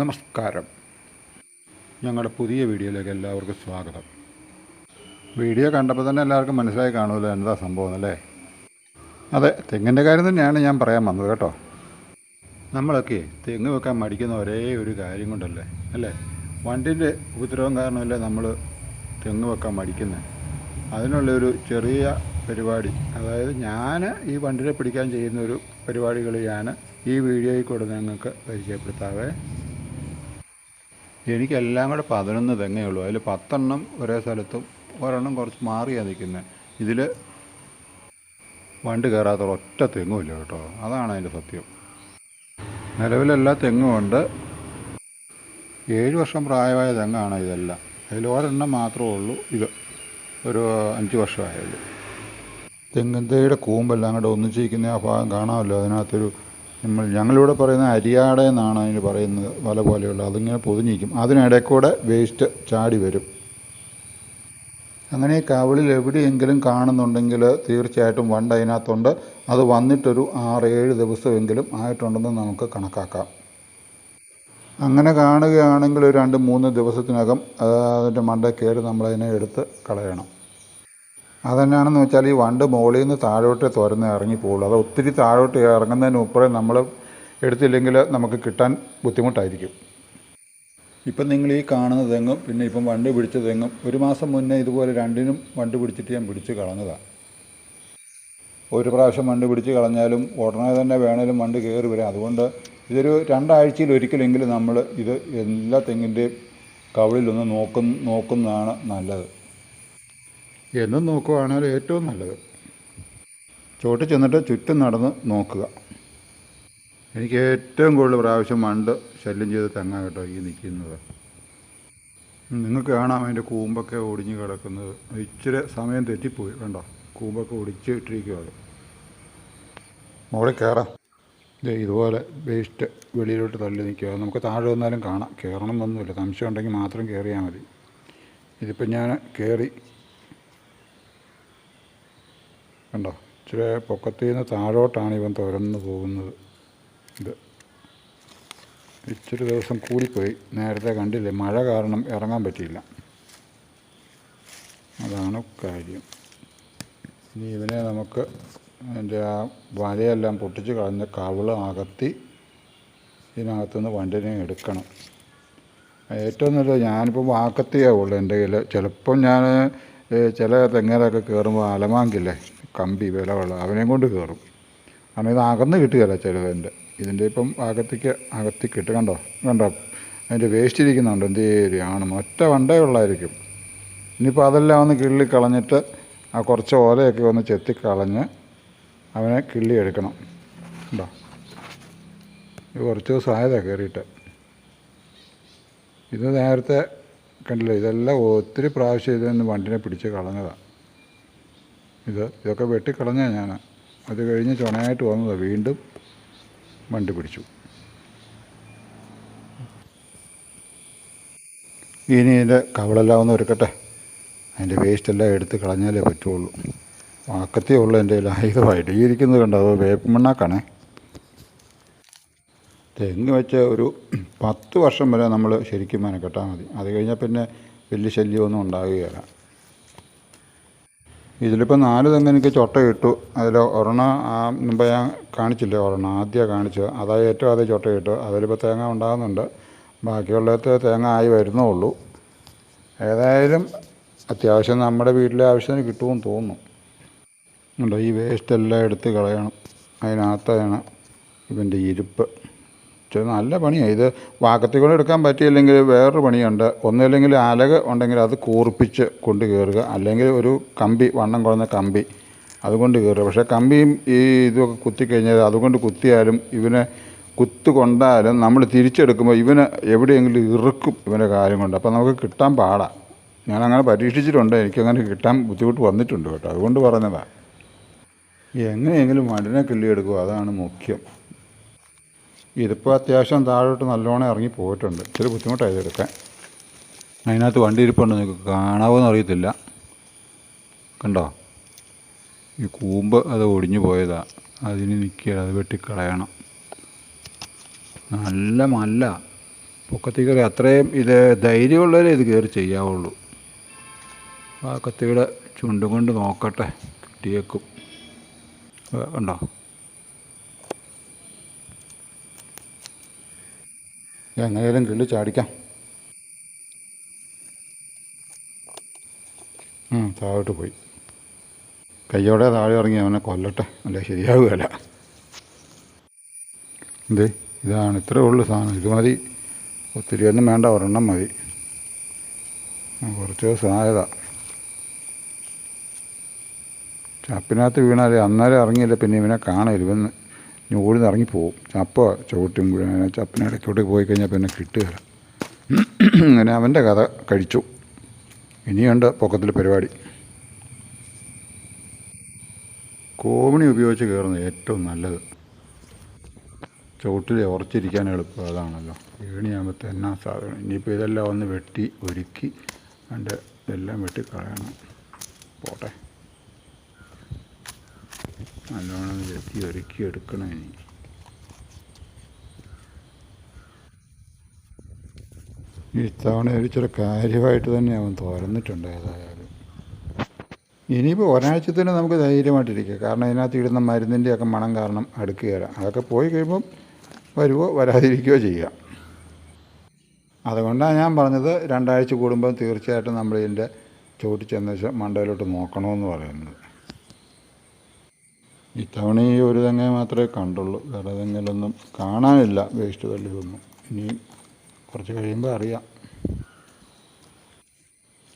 നമസ്കാരം. ഞങ്ങളുടെ പുതിയ വീഡിയോയിലേക്ക് എല്ലാവർക്കും സ്വാഗതം. വീഡിയോ കണ്ടപ്പോൾ തന്നെ എല്ലാവർക്കും മനസ്സിലായി കാണുമല്ലോ എന്താ സംഭവം അല്ലേ? അതെ തെങ്ങിന്റെ കാര്യം തന്നെയാണ് ഞാൻ പറയാൻ വന്നത് കേട്ടോ. നമ്മളൊക്കെ തെങ്ങ് വെക്കാൻ മടിക്കുന്ന ഒരേ ഒരു കാര്യം കൊണ്ടല്ലേ അല്ലേ? വണ്ടിന്റെ ഉപദ്രവം കാരണമല്ലേ നമ്മൾ തെങ്ങ് വെക്കാൻ മടിക്കുന്നത് അതിനുള്ളൊരു ചെറിയ പരിപാടി അതായത് ഞാൻ ഈ വണ്ടിനെ പിടിക്കാൻ ചെയ്യുന്ന ഒരു പരിപാടികൾ ഞാൻ ഈ വീഡിയോയിൽ കൂടെ നിങ്ങൾക്ക് പരിചയപ്പെടുത്താവേ. എനിക്കെല്ലാം കൂടെ പതിനൊന്ന് തെങ്ങേ ഉള്ളൂ. അതിൽ പത്തെണ്ണം ഒരേ സ്ഥലത്തും ഒരെണ്ണം കുറച്ച് മാറിയാണ് നിൽക്കുന്നത് ഇതിൽ വണ്ടി കയറാത്ത ഒറ്റ തെങ്ങുമില്ല കേട്ടോ. അതാണ് അതിന്റെ സത്യം. നിലവിലെല്ലാ തെങ്ങുമുണ്ട് ഏഴ് വർഷം പ്രായമായ തെങ്ങാണ് ഇതെല്ലാം. അതിൽ ഒരെണ്ണം മാത്രമേ ഉള്ളൂ. ഇത് ഒരു അഞ്ച് വർഷമായുള്ളൂ തെങ്ങിന്റെ കൂമ്പെല്ലാം കൂടെ ഒന്നിച്ചിരിക്കുന്ന ആ ഭാഗം കാണാമല്ലോ? അതിനകത്തൊരു നമ്മൾ ഞങ്ങളിവിടെ പറയുന്ന അരിയാട എന്നാണ് അതിന് പറയുന്നത് വല പോലെയുള്ള അതിങ്ങനെ പൊതിഞ്ഞിരിക്കും. അതിനിടയ്ക്കൂടെ കൂടെ വേസ്റ്റ് ചാടി വരും. അങ്ങനെ കവളിൽ എവിടെയെങ്കിലും കാണുന്നുണ്ടെങ്കിൽ തീർച്ചയായിട്ടും വണ്ട് അതിനകത്തുണ്ട്. അത് വന്നിട്ടൊരു ആറേഴ് ദിവസമെങ്കിലും ആയിട്ടുണ്ടെന്ന് നമുക്ക് കണക്കാക്കാം. അങ്ങനെ കാണുകയാണെങ്കിൽ ഒരു രണ്ട് മൂന്ന് ദിവസത്തിനകം അതിന്റെ മണ്ട നമ്മളതിനെ എടുത്ത് കളയണം. അതെന്നാണെന്ന് വെച്ചാൽ ഈ വണ്ട് മുകളിൽ നിന്ന് താഴോട്ട് തുരന്ന് ഇറങ്ങിപ്പോകുള്ളൂ അത് ഒത്തിരി താഴോട്ട് ഇറങ്ങുന്നതിന് മുപ്പറേ നമ്മൾ എടുത്തില്ലെങ്കിൽ നമുക്ക് കിട്ടാൻ ബുദ്ധിമുട്ടായിരിക്കും. ഇപ്പം നിങ്ങൾ ഈ കാണുന്ന തെങ്ങും പിന്നെ ഇപ്പം വണ്ട് പിടിച്ച തെങ്ങും ഒരു മാസം മുന്നേ ഇതുപോലെ രണ്ടിനും വണ്ട് പിടിച്ചിട്ട് ഞാൻ പിടിച്ച് കളഞ്ഞതാണ് ഒരു പ്രാവശ്യം വണ്ട് പിടിച്ച് കളഞ്ഞാലും ഉടനെ തന്നെ വേണേലും വണ്ട് കയറി വരാം. അതുകൊണ്ട് ഇതൊരു രണ്ടാഴ്ചയിൽ ഒരിക്കലെങ്കിലും നമ്മൾ ഇത് എല്ലാ തെങ്ങിന്റെയും കവിളിലൊന്ന് നോക്കുന്ന നോക്കുന്നതാണ് നല്ലത്. എന്നും നോക്കുകയാണെങ്കിൽ ഏറ്റവും നല്ലത്. ചോട്ടിൽ ചെന്നിട്ട് ചുറ്റും നടന്ന് നോക്കുക. എനിക്ക് ഏറ്റവും കൂടുതൽ പ്രാവശ്യം മണ്ട് ശല്യം ചെയ്ത് തെങ്ങ കേട്ടോ ഈ നിൽക്കുന്നത്. നിങ്ങൾക്ക് കാണാം അതിന്റെ കൂമ്പൊക്കെ ഒടിഞ്ഞ് കിടക്കുന്നത്. ഇച്ചിരി സമയം തെറ്റിപ്പോയി കണ്ടോ? കൂമ്പൊക്കെ ഒടിച്ച് ഇട്ടിരിക്കുക അത് മുകളിൽ കയറാം. ഇതുപോലെ വേസ്റ്റ് വെളിയിലോട്ട് തള്ളി നിൽക്കുക. നമുക്ക് താഴെ വന്നാലും കാണാം. കയറണം എന്നൊന്നുമില്ല. സംശയം ഉണ്ടെങ്കിൽ മാത്രം കയറിയാൽ മതി. ഇതിപ്പോൾ ഞാൻ കയറി കണ്ടോ? ഇച്ചിരി പൊക്കത്തിൽ നിന്ന് താഴോട്ടാണ് ഇവൻ തുരന്ന് പോകുന്നത്. ഇത് ഇച്ചിരി ദിവസം കൂടിപ്പോയി. നേരത്തെ കണ്ടില്ലേ മഴ കാരണം ഇറങ്ങാൻ പറ്റിയില്ല. അതാണ് കാര്യം. ഇനി ഇവനെ നമുക്ക് അതിന്റെ ആ വലയെല്ലാം പൊട്ടിച്ച് കളഞ്ഞ് കവിൾ അകത്തി ഇതിനകത്തുനിന്ന് വണ്ടിനെ എടുക്കണം. ഏറ്റവും നല്ലത് ഞാനിപ്പോൾ വാക്കത്തിയേ ഉള്ളൂ എന്റെ കയ്യിൽ. ചിലപ്പം ഞാൻ ചില തെങ്ങേലൊക്കെ കയറുമ്പോൾ അലമാങ്കില്ലേ? കമ്പി വിലവുള്ള അവനെയും കൊണ്ട് കയറും. കാരണം ഇത് അകന്ന് കിട്ടുകയില്ല ചിലതിന്റെ ഇതിന്റെ ഇപ്പം അകത്തേക്ക് അകത്തി കിട്ടും കണ്ടോ? കണ്ടോ? അതിന്റെ വേസ്റ്റ് ഇരിക്കുന്നുണ്ട്. എന്തേരിയാണ് ഒറ്റ വണ്ടേ ഉള്ളായിരിക്കും. ഇനിയിപ്പോൾ അതെല്ലാം ഒന്ന് കിള്ളി കളഞ്ഞിട്ട് ആ കുറച്ച് ഓലയൊക്കെ ഒന്ന് ചെത്തിക്കളഞ്ഞ് അവനെ കിള്ളി എടുക്കണം. ഉണ്ടോ ഇത് കുറച്ച് ദിവസം ആയതാണ് കയറിയിട്ട്. ഇത് നേരത്തെ കണ്ടില്ല? ഇതെല്ലാം ഒത്തിരി പ്രാവശ്യം ഇതിൽ വണ്ടിനെ പിടിച്ച് കളഞ്ഞതാണ് ഇത് ഇതൊക്കെ വെട്ടിക്കളഞ്ഞാൽ ഞാൻ അത് കഴിഞ്ഞ് ചുണയായിട്ട് വന്നതാണ് വീണ്ടും വണ്ടി പിടിച്ചു. ഇനി ഇതിന്റെ കവളെല്ലാം ഒന്ന് ഒരുക്കട്ടെ. അതിന്റെ വേസ്റ്റ് എല്ലാം എടുത്ത് കളഞ്ഞാലേ പറ്റുള്ളൂ. വാക്കത്തേ ഉള്ളൂ എന്റെ കയ്യിൽ. ഈ ഇരിക്കുന്നത് കണ്ടോ? അത് വേപ്പ് മണ്ണാക്കാണേ. തെങ്ങ് വെച്ച് ഒരു പത്ത് വർഷം വരെ നമ്മൾ ശരിക്കും മെനക്കെട്ടാൽ മതി. അത് കഴിഞ്ഞാൽ പിന്നെ വലിയ ശല്യമൊന്നും ഉണ്ടാകുകയില്ല ഇതിലിപ്പോൾ നാല് തെങ്ങ് എനിക്ക് ചൊട്ട ഇട്ടു. അതിൽ ഒരെണ്ണം ആ മുമ്പ് ഞാൻ കാണിച്ചില്ലേ ഒരെണ്ണം ആദ്യം കാണിച്ചത്. അതായത് ഏറ്റവും ആദ്യം ചൊട്ട ഇട്ടു. അതിലിപ്പോൾ തേങ്ങ ഉണ്ടാകുന്നുണ്ട്. ബാക്കിയുള്ളത് തേങ്ങ ആയി വരുന്നുള്ളൂ. ഏതായാലും അത്യാവശ്യം നമ്മുടെ വീട്ടിലെ ആവശ്യത്തിന് കിട്ടുമെന്ന് തോന്നുന്നു. ഉണ്ടോ ഈ വേസ്റ്റ് എല്ലാം എടുത്ത് കളയണം. അതിനകത്താണ് ഇവന്റെ ഇരിപ്പ്. പക്ഷേ നല്ല പണിയാണ് ഇത് വാക്കത്തിൽ കൂടെ എടുക്കാൻ പറ്റിയില്ലെങ്കിൽ വേറൊരു പണിയുണ്ട്. ഒന്നുമില്ലെങ്കിൽ അലക് ഉണ്ടെങ്കിൽ അത് കൂർപ്പിച്ച് കൊണ്ട് കയറുക അല്ലെങ്കിൽ ഒരു കമ്പി വണ്ണം കുറഞ്ഞ കമ്പി അതുകൊണ്ട് കയറുക പക്ഷേ കമ്പിയും ഈ ഇതൊക്കെ കുത്തിക്കഴിഞ്ഞാൽ അതുകൊണ്ട് കുത്തിയാലും ഇവനെ കുത്തു കൊണ്ടാലും നമ്മൾ തിരിച്ചെടുക്കുമ്പോൾ ഇവന് എവിടെയെങ്കിലും ഇറുക്കും ഇവന്റെ കാര്യം കൊണ്ട്. അപ്പോൾ നമുക്ക് കിട്ടാൻ പാടാണ് ഞാനങ്ങനെ പരീക്ഷിച്ചിട്ടുണ്ട്. എനിക്കങ്ങനെ കിട്ടാൻ ബുദ്ധിമുട്ട് വന്നിട്ടുണ്ട് കേട്ടോ. അതുകൊണ്ട് പറഞ്ഞതാണ് എങ്ങനെയെങ്കിലും മടിനെ കിള്ളിയെടുക്കുക. അതാണ് മുഖ്യം. ഇതിപ്പോൾ അത്യാവശ്യം താഴോട്ട് നല്ലോണം ഇറങ്ങി പോയിട്ടുണ്ട്. ഇച്ചിരി ബുദ്ധിമുട്ടായി ഇതെടുക്കാൻ അതിനകത്ത് വണ്ടി ഇരിപ്പുണ്ട്. നിങ്ങൾക്ക് കാണാവോന്ന് അറിയത്തില്ല. കണ്ടോ? ഈ കൂമ്പ് അത് ഒടിഞ്ഞു പോയതാ. അതിന് നിൽക്കുക അത് വെട്ടിക്കളയണം. നല്ല മല്ല. പൊക്കത്തി കയറി അത്രയും ഇത് ധൈര്യമുള്ളവരെ ഇത് കയറി ചെയ്യാവുള്ളൂ. ആ കത്തിയുടെ ചുണ്ടും കൊണ്ട് നോക്കട്ടെ. കിട്ടിയേക്കും. കണ്ടോ എങ്ങനെയാലും കിള്ളി ചാടിക്കാം. താഴോട്ട് പോയി. കയ്യോടെ താഴെ ഇറങ്ങി അവനെ കൊല്ലട്ടെ. അല്ലെ ശരിയാവുകയല്ല. എന്ത് ഇതാണ്. ഇത്രേ ഉള്ളൂ സാധനം. ഇത് മതി. ഒത്തിരി ഒന്നും വേണ്ട. ഒരെണ്ണം മതി. കുറച്ച് ദിവസം ആയതാ. ചപ്പിനകത്ത് വീണാലേ അന്നേരം ഇറങ്ങിയില്ല. പിന്നെ ഇവനെ കാണില്ല ഇവൻ ഞൂടിൽ നിറങ്ങി ഇറങ്ങിപ്പോവും ചപ്പ ചവിട്ടും ചപ്പിന് ഇടയ്ക്കോട്ട് പോയി കഴിഞ്ഞാൽ പിന്നെ കിട്ടുകയില്ല. അങ്ങനെ അവന്റെ കഥ കഴിച്ചു. ഇനിയുണ്ട് പൊക്കത്തിൽ പരിപാടി. കോമണി ഉപയോഗിച്ച് കയറുന്നത് ഏറ്റവും നല്ലത്. ചുവട്ടിൽ ഉറച്ചിരിക്കാൻ എളുപ്പം അതാണല്ലോ. ഏണിയാകുമ്പോൾ തന്നെ സാധനം? ഇനിയിപ്പോൾ ഇതെല്ലാം ഒന്ന് വെട്ടി ഒരുക്കി അതിന്റെ ഇതെല്ലാം വെട്ടി കളയണം. പോട്ടെ. നല്ലോണം ചെത്തി ഒരുക്കി എടുക്കണം ഇനി ഇത്തവണ ഒരിച്ചിരി കാര്യമായിട്ട് തന്നെ അവൻ തുറന്നിട്ടുണ്ട് ഏതായാലും ഇനിയിപ്പോൾ ഒരാഴ്ചത്തിന് നമുക്ക് ധൈര്യമായിട്ടിരിക്കുക കാരണം ഇതിനകത്ത് ഇടുന്ന മരുന്നിന്റെയൊക്കെ മണം കാരണം അടുക്കുകയില്ല. അതൊക്കെ പോയി കഴിയുമ്പം വരുവോ വരാതിരിക്കുകയോ ചെയ്യാം. അതുകൊണ്ടാണ് ഞാൻ പറഞ്ഞത് രണ്ടാഴ്ച കൂടുമ്പോൾ തീർച്ചയായിട്ടും നമ്മൾ ഇതിന്റെ ചോട്ടിൽ മണ്ടയിലോട്ട് നോക്കണമെന്ന് പറയുന്നത്. ഇത്തവണ ഈ ഒരു തെങ്ങ മാത്രമേ കണ്ടുള്ളൂ. വേറെ തെങ്ങിലൊന്നും കാണാനില്ല. വേസ്റ്റ് തള്ളിയൊന്നും. ഇനി കുറച്ച് കഴിയുമ്പോൾ അറിയാം.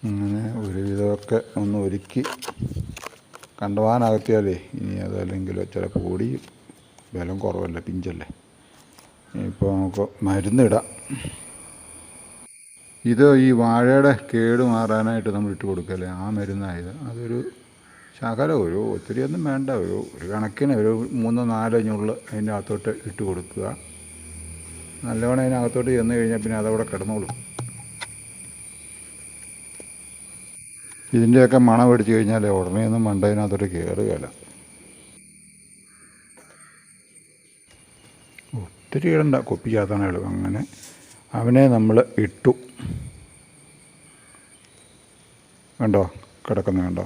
അങ്ങനെ ഒരുവിധമൊക്കെ ഒന്ന് ഒരുക്കി കണ്ടുപോകാനകത്തിയാലേ ഇനി അതല്ലെങ്കിൽ ചിലപ്പോൾ കൂടി ബലം കുറവല്ലേ പിഞ്ചല്ലേ. ഇപ്പോൾ നമുക്ക് മരുന്നിടാം. ഇത് ഈ വാഴയുടെ കേട് മാറാനായിട്ട് നമ്മൾ ഇട്ട് കൊടുക്കല്ലേ ആ മരുന്നായത്. അതൊരു ശകലം ഒരു ഒത്തിരിയൊന്നും വേണ്ട. ഒരു ഒരു കണക്കിന് ഒരു മൂന്നോ നാലോ ഞുള്ള് അതിന്റെ അകത്തോട്ട് ഇട്ട് കൊടുക്കുക. നല്ലവണ്ണം അതിനകത്തോട്ട് ചെന്ന് കഴിഞ്ഞാൽ പിന്നെ അതവിടെ കിടന്നോളും. ഇതിന്റെയൊക്കെ മണം പിടിച്ചു കഴിഞ്ഞാൽ ഉടനെ ഒന്നും മണ്ടതിനകത്തോട്ട് കയറുകയില്ല ഒത്തിരി ഇടണ്ട കൊപ്പിക്കാത്താണ് ഇടും അങ്ങനെ അവനെ നമ്മൾ ഇട്ടു. കണ്ടോ? കിടക്കുന്ന കണ്ടോ?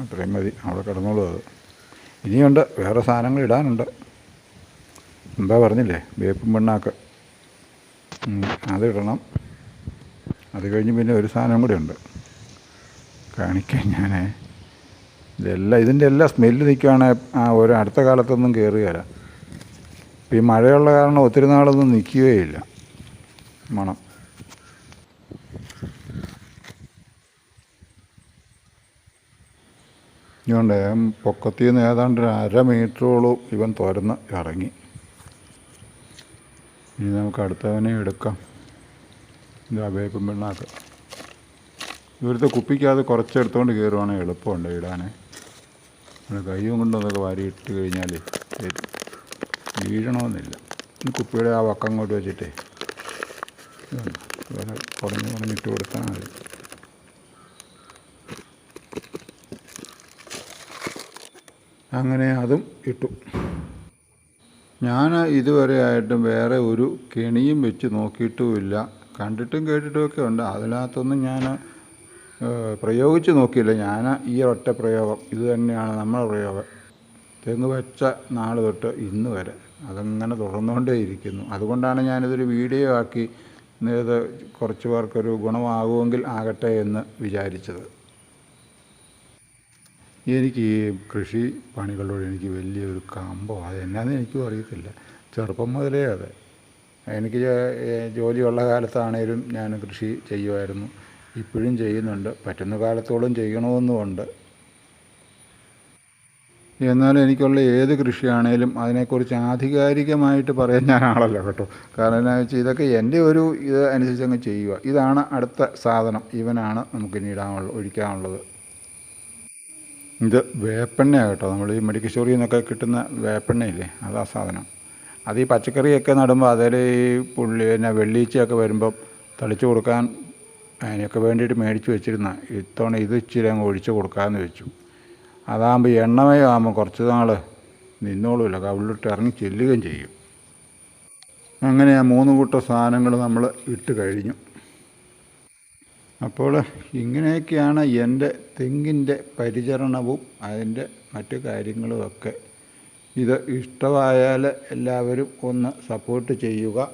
അത്രയും മതി. അവിടെ കിടന്നോളൂ അത്. ഇനിയുണ്ട്. വേറെ സാധനങ്ങൾ ഇടാനുണ്ട്. എന്താ പറഞ്ഞില്ലേ? വേപ്പും പിണ്ണാക്ക് അത് അതിടണം അത് കഴിഞ്ഞ് പിന്നെ ഒരു സാധനം കൂടി ഉണ്ട്. കാണിക്കാൻ ഞാൻ ഇതെല്ലാം ഇതിന്റെ എല്ലാം സ്മെല്ല് നിൽക്കുകയാണെങ്കിൽ ആ ഒരു അടുത്ത കാലത്തൊന്നും കയറുകയില്ല ഇപ്പം ഈ മഴയുള്ള കാരണം ഒത്തിരി നാളൊന്നും നിൽക്കുകയില്ല മണം. ഇതുകൊണ്ട് പൊക്കത്തിൽ നിന്ന് ഏതാണ്ട് ഒരു അര മീറ്ററോളം ഇവൻ തുരന്ന് ഇറങ്ങി. ഇനി നമുക്ക് അടുത്തവനെ എടുക്കാം. ഇത് അഭയപ്പം പിണ്ണാക്ക്. ഇവിടുത്തെ കുപ്പിക്കകത്ത് കുറച്ചെടുത്തുകൊണ്ട് കയറുവാണെങ്കിൽ എളുപ്പമുണ്ട് ഇടാനേ. നമ്മുടെ കൈയും കൊണ്ട് അതൊക്കെ ഇട്ട് കഴിഞ്ഞാൽ വീഴണമെന്നില്ല കുപ്പിയുടെ ആ വക്കം കൊണ്ട് വെച്ചിട്ടേ. കുറഞ്ഞ് കുറഞ്ഞിട്ട് കൊടുത്താൽ മതി. അങ്ങനെ അതും ഇട്ടു. ഞാൻ ഇതുവരെ ആയിട്ടും വേറെ ഒരു കെണിയും വെച്ച് നോക്കിയിട്ടുമില്ല. കണ്ടിട്ടും കേട്ടിട്ടുമൊക്കെ ഉണ്ട്. അതിനകത്തൊന്നും ഞാൻ പ്രയോഗിച്ച് നോക്കിയില്ല. ഞാൻ ഈ ഒറ്റ പ്രയോഗം ഇത് തന്നെയാണ് നമ്മുടെ പ്രയോഗം. തെങ്ങ് വെച്ച നാൾ തൊട്ട് ഇന്ന് വരെ അതങ്ങനെ തുടർന്നുകൊണ്ടേ ഇരിക്കുന്നു അതുകൊണ്ടാണ് ഞാനിതൊരു വീഡിയോ ആക്കി ഇത് കുറച്ച് പേർക്കൊരു ഗുണമാകുമെങ്കിൽ ആകട്ടെ എന്ന് വിചാരിച്ചത്. എനിക്ക് ഈ കൃഷി പണികളോട് എനിക്ക് വലിയൊരു കമ്പോ അത് എന്നാന്ന് എനിക്കും അറിയത്തില്ല. ചെറുപ്പം മുതലേ അതെ. എനിക്ക് ജോലിയുള്ള കാലത്താണേലും ഞാൻ കൃഷി ചെയ്യുമായിരുന്നു. ഇപ്പോഴും ചെയ്യുന്നുണ്ട്. പറ്റുന്ന കാലത്തോളം ചെയ്യണമെന്നുമുണ്ട്. എന്നാൽ എനിക്കുള്ള ഏത് കൃഷിയാണേലും അതിനെക്കുറിച്ച് ആധികാരികമായിട്ട് പറയാൻ ഞാൻ ആളല്ല കേട്ടോ. കാരണം എന്നാ വെച്ചാൽ ഇതൊക്കെ എന്റെ ഒരു ഇത് അനുസരിച്ച് അങ്ങ് ചെയ്യുക. ഇതാണ് അടുത്ത സാധനം. ഇവനാണ് നമുക്ക് ഇനി ഇടാനുള്ള ഒഴിക്കാനുള്ളത്. ഇത് വേപ്പെണ്ണയാണ് കേട്ടോ. നമ്മൾ ഈ മെഡിക്കൽ സ്റ്റോറിൽ നിന്നൊക്കെ കിട്ടുന്ന വേപ്പെണ്ണയില്ലേ? അതാ സാധനം. അത് ഈ പച്ചക്കറിയൊക്കെ നടുമ്പോൾ അതിൽ ഈ പുള്ളി പിന്നെ വെള്ളീച്ചയൊക്കെ വരുമ്പം തളിച്ചു കൊടുക്കാൻ അതിനൊക്കെ വേണ്ടിയിട്ട് മേടിച്ച് വെച്ചിരുന്ന. ഇത്തവണ ഇത് ഇച്ചിരി അങ്ങ് ഒഴിച്ച് കൊടുക്കാമെന്ന് വെച്ചു. അതാകുമ്പോൾ എണ്ണമയമാകുമ്പോൾ കുറച്ച് നാൾ നിന്നോളൂല്ല. കവിളിട്ട് ഇറങ്ങി ചെല്ലുകയും ചെയ്യും. അങ്ങനെ ആ മൂന്ന് കൂട്ടം സാധനങ്ങൾ നമ്മൾ ഇട്ട് കഴിഞ്ഞു. അപ്പോൾ ഇങ്ങനെയൊക്കെയാണ് എന്റെ തെങ്ങിന്റെ പരിചരണവും അതിന്റെ മറ്റു കാര്യങ്ങളുമൊക്കെ. ഇത് ഇഷ്ടമായാൽ എല്ലാവരും ഒന്ന് സപ്പോർട്ട് ചെയ്യുക.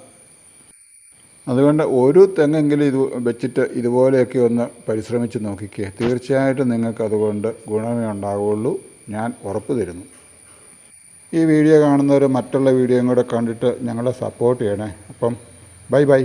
അതുകൊണ്ട് ഒരു തെങ്ങെങ്കിലും ഇത് വെച്ചിട്ട് ഇതുപോലെയൊക്കെ ഒന്ന് പരിശ്രമിച്ച് നോക്കിക്കുക തീർച്ചയായിട്ടും നിങ്ങൾക്ക് അതുകൊണ്ട് ഗുണമേ ഉണ്ടാവുള്ളൂ. ഞാൻ ഉറപ്പ് തരുന്നു. ഈ വീഡിയോ കാണുന്നവർ മറ്റുള്ള വീഡിയോയും കൂടെ കണ്ടിട്ട് ഞങ്ങളെ സപ്പോർട്ട് ചെയ്യണേ. അപ്പം ബൈ ബൈ.